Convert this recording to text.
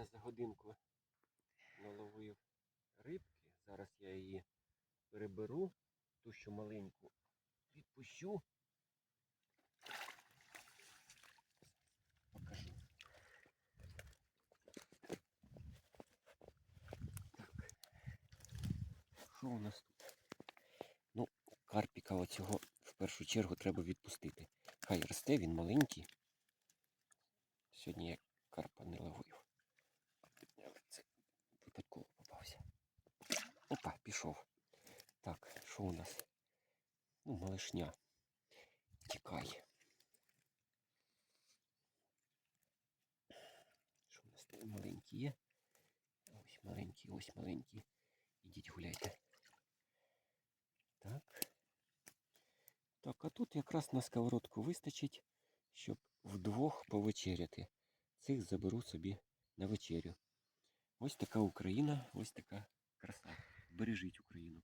я за годинку наловив рибки. Зараз я її переберу, ту, що маленьку, відпущу. Покажу. Так. Що у нас тут? Ну, карпіка оцього в першу чергу треба відпустити. Хай росте, він маленький. Сьогодні я карпа не ловив. Пішов. Так, що у нас? Ну, малишня. Тікай. Що у нас тут маленькі є? Ось маленькі, ось маленькі. Ідіть гуляйте. Так. Так, а тут якраз на сковородку вистачить, щоб вдвох повечеряти. Цих заберу собі на вечерю. Ось така Україна, ось така краса. Бережіть Україну!